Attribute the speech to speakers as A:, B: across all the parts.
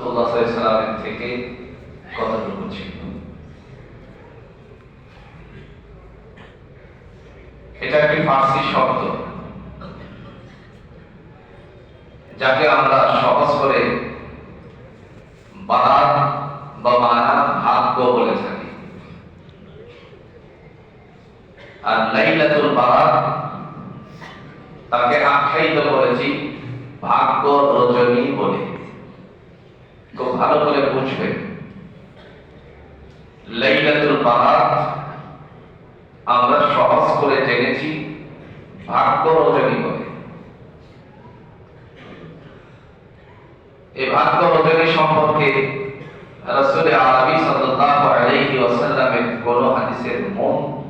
A: সাল্লামের থেকে কতটুকু ছিল? এটা একটি ফার্সি শব্দ? যাকে আমরা সহজ করে বা মানা ভাগ্য বলে থাকি। আর লাইলাতুল তাকে আখ্যায়িত করেছি ভাগ্য রজনী বলে। খুব ভালো করে বুঝবে। লাইলাতুল বারাত আমরা সহজ করে জেনেছি ভাগ্য রজনী বলে। এই ভাগ্য রজনী সম্পর্কে রাসূল আরবি আলাইহি ওয়াসাল্লামের কোন হাদিসের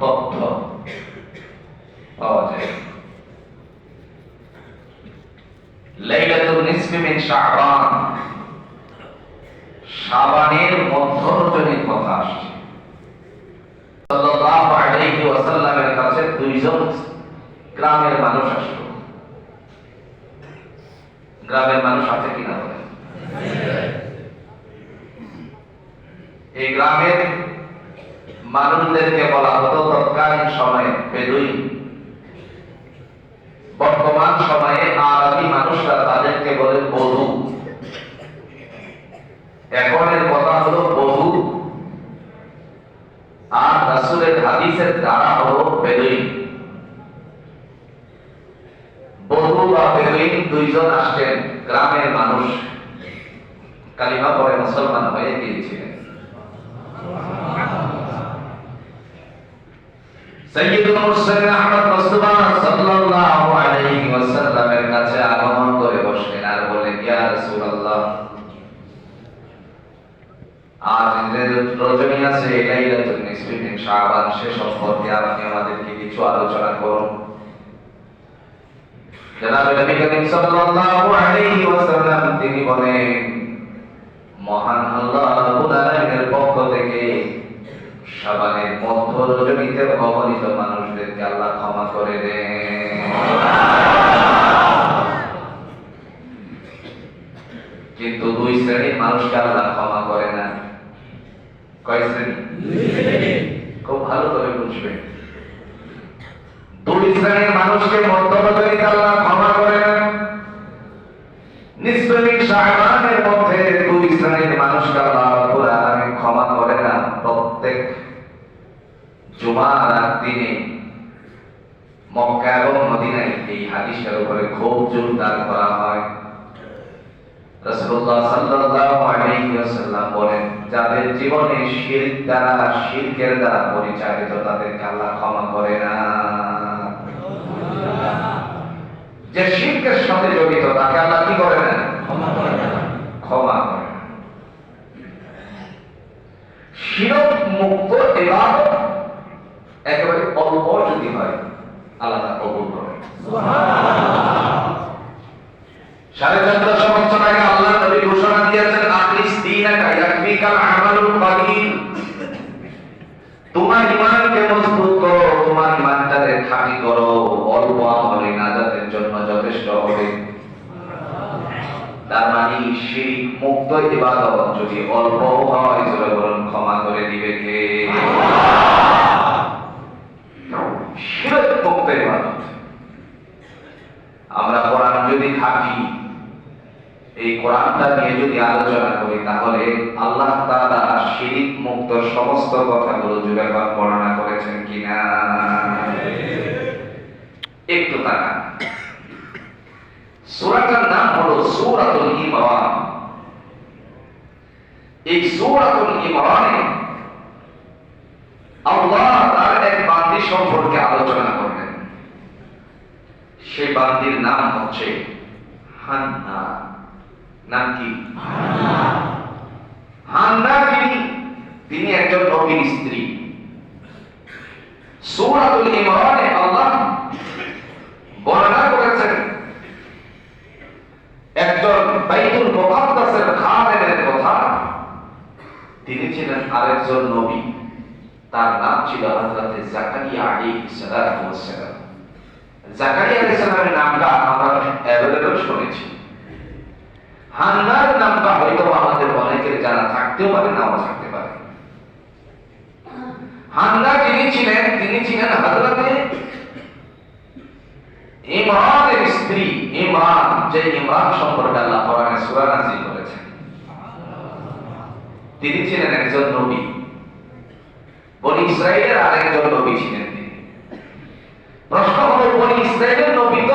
A: তথ্য পাওয়া যায় লাইলাতুল নিসফি মিন শাবানের মধ্য কথা আসছে সাল্লাল্লাহু আলাইহি ওয়াসাল্লামের কাছে দুইজন গ্রামের মানুষ আসলো। গ্রামের মানুষ আছে কিনা বলেন? এই গ্রামের মানুষদেরকে বলা হতো তৎকালীন সময়ে বেদুইন। বর্তমান সময়ে আরবি মানুষরা তাদেরকে বলে বধু এখনের কথা হলো বধু আর রাসূলের হাদিসের দ্বারা হলো বেদুইন বা বেদুইন দুইজন আসতেন, গ্রামের মানুষ। কালিমা পরে মুসলমান হয়ে গিয়েছিলেন সৈয়দ মুরসালিন আহমদ মুস্তাফা সাল্লাল্লাহু আলাইহি ওয়াসাল্লামের কাছে আগমন করে বসলেন আর বললেন ইয়া রাসূলুল্লাহ আজ রজনী আছে সে সম্পর্কে আপনি আমাদেরকে কিছু আলোচনা করুন। তিনি বলেন, মহান আল্লাহ পক্ষ থেকে শাবানের মধ্য রজনীতে অবনীত মানুষদেরকে আল্লাহ ক্ষমা করে দেন কিন্তু দুই শ্রেণির মানুষকে আল্লাহ ক্ষমা করে না কয় শ্রেণি খুব ভালো করে বুঝবে দুই শ্রেণির মানুষকে মধ্যবর্তীতে আল্লাহ ক্ষমা করে না খুব করা হয়। বলেন, যাদের জীবনে শিরক দ্বারা, শিরকের দ্বারা পরিচালিত, তাদেরকে আল্লাহ ক্ষমা করে না যে শিরকের সাথে জড়িত তাকে আল্লাহ কি করে না ক্ষমা শিরক মুক্ত ইবাদত একেবারে অল্প যদি হয় আল্লাহ তা কবুল করে সাড়ে চার দশ বছর আগে আল্লাহ নবী ঘোষণা দিয়েছেন দীনাকা ইয়াকফিকাল আমালুল কলিল তোমার ইমানকে মজবুত করো, তোমার ইমানটাকে খাঁটি করো, অল্প আমলে নাজাতের জন্য যথেষ্ট হবে। তার মানে শিরিক মুক্ত ইবাদত যদি অল্প হয় তবে বরং ক্ষমা করে দিবে কে শিরক মুক্ত ইবাদত আমরা কোরআন যদি থাকি এই কোরআনটা নিয়ে যদি আলোচনা করি তাহলে আল্লাহ তাআলা শিরিক মুক্ত সমস্ত কথাগুলো জুড়ে বর্ণনা করেছেন কিনা? একটু তাকান। সূরাটার নাম হলো সূরাতুল ইমরান। এই সূরাতুল ইমরানে আল্লাহ তার এক বান্দি সম্পর্কে আলোচনা করবেন সেই বান্দির নাম হচ্ছে হান্না নাম কি? হান্না যিনি তিনি একজন নবীর স্ত্রী। সূরাতুল ইমরানে আল্লাহ বর্ণনা করেছেন, একজন বাইতুল মুকাদ্দাসের খাদেমের কথা। তিনি ছিলেন আরেকজন নবী। তার নাম ছিল হযরত জাকারিয়া আলাইহিস সালাম। জাকারিয়া আলাইহিস সালামের নামটা আমরা অ্যাভেলেবল শুনেছি। হান্নার নামটা হয়তো আমাদের অনেকের জানা থাকতেও পারে, নাও থাকতে পারে। হান্দা যিনি ছিলেন, তিনি ছিলেন ইমরানের স্ত্রী যে সম্পর্কে আল্লাহ কোরআনে সূরা নাযিল করেছেন। তিনি ছিলেন একজন নবী। বনি ইসরায়েলের আরেকজন নবী ছিলেন তিনি। প্রশ্ন হলো, বনি ইসরায়েলের নবী তো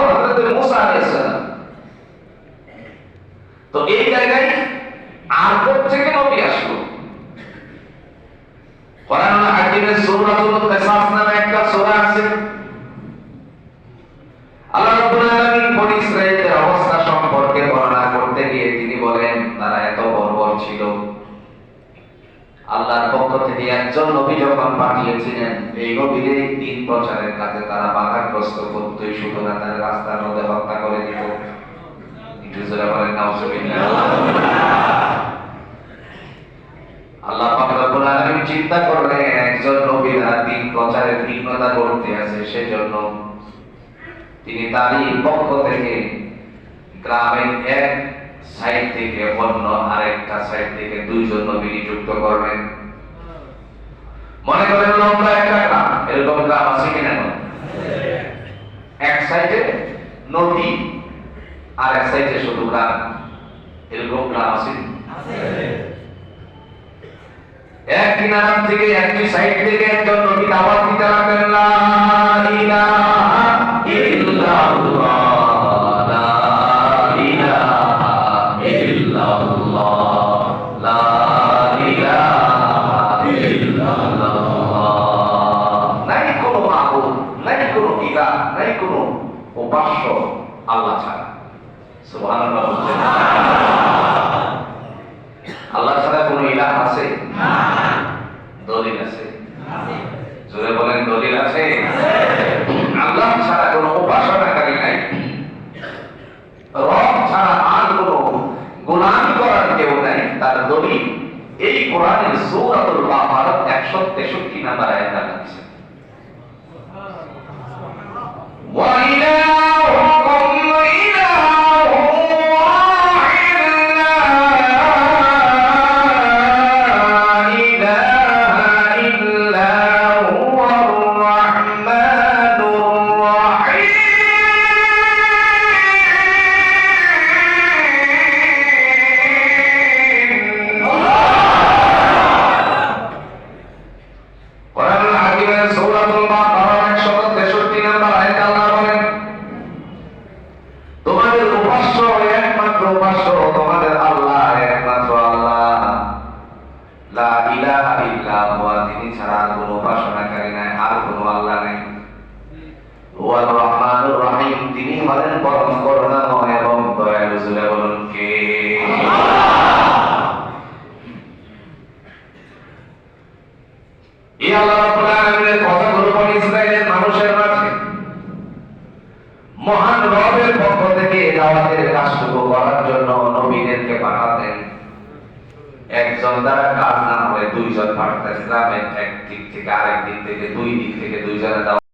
A: মুসা আলাইহিস তো এই জায়গায় আর থেকে নবী আসলো কোরআন হাকিমের সূরাতুল কিসাস নামে একটা সূরা আছে। আল্লাহ রাব্বুল আলামিন করতে তারা এত বর্বর বাধাগ্রস্ত তারা রাস্তার মধ্যে হত্যা করে দিত। একটু জোরে বলেন আল্লাহ পাক রব্বুল আলামিন চিন্তা করলেন একজন নবী তার দিন প্রচারের বিঘ্নতা করতে আছে সেজন্য তিনি তারই পক্ষ থেকে গ্রামের এক সাইড থেকে অন্য আরেকটা সাইড থেকে দুইজন নবী নিযুক্ত করবেন। মনে করেন লম্বা একটা গ্রাম এরকম গ্রাম আছে কিনা? এক সাইডে নদী, আর এক সাইডে শুধু গ্রাম। এরকম গ্রাম আছে? এক কিনারা থেকে একটি সাইড থেকে একজন নবী দাওয়াত দিতে লাগলেন লা আল্লাহ ছাড়া সুবহানাল্লাহ আল্লাহ ছাড়া কোনো ইলাহ আছে দলিল আছে? জোরে বলেন, দলিল আছে? আল্লাহ ছাড়া কোনো উপাসনাকারী নাই। রব ছাড়া আর কোনো গোলামি করার কেউ নাই। তার দলিল এই কোরআনের সূরাতুল বাকারা 163 নাম্বার আয়াত আল্লাহ দিয়েছেন কোরআন হাকিমের সূরাতুল বাকারা 163 নম্বর আয়াতে আল্লাহ বলেন তোমাদের উপাস্য একমাত্র উপাস্য তোমাদের আল্লাহ একমাত্র আল্লাহ লা ইলাহা ইল্লা হুয়া তিনি ছাড়া আর কোনো উপাসনাকারী নাই আর কোনো আল্লাহ নাই ওয়াল রহমানুর রহিম তিনি হলেন পরম করুণাময় এবং দয়ালু জুড়ে বলুন কে এই আল্লাহ রাব্বুল আলামিনের কথাগুলো বনি ইসরাইলের মানুষের মাঝে মহান রবের পক্ষ থেকে দাওয়াতের কাজটুকু করার জন্য নবীদেরকে পাঠাতেন। একজন দ্বারা কাজ না হলে দুইজন পাঠাতেন। গ্রামের এক দিক থেকে আরেক দিক থেকে, দুই দিক থেকে দাওয়াত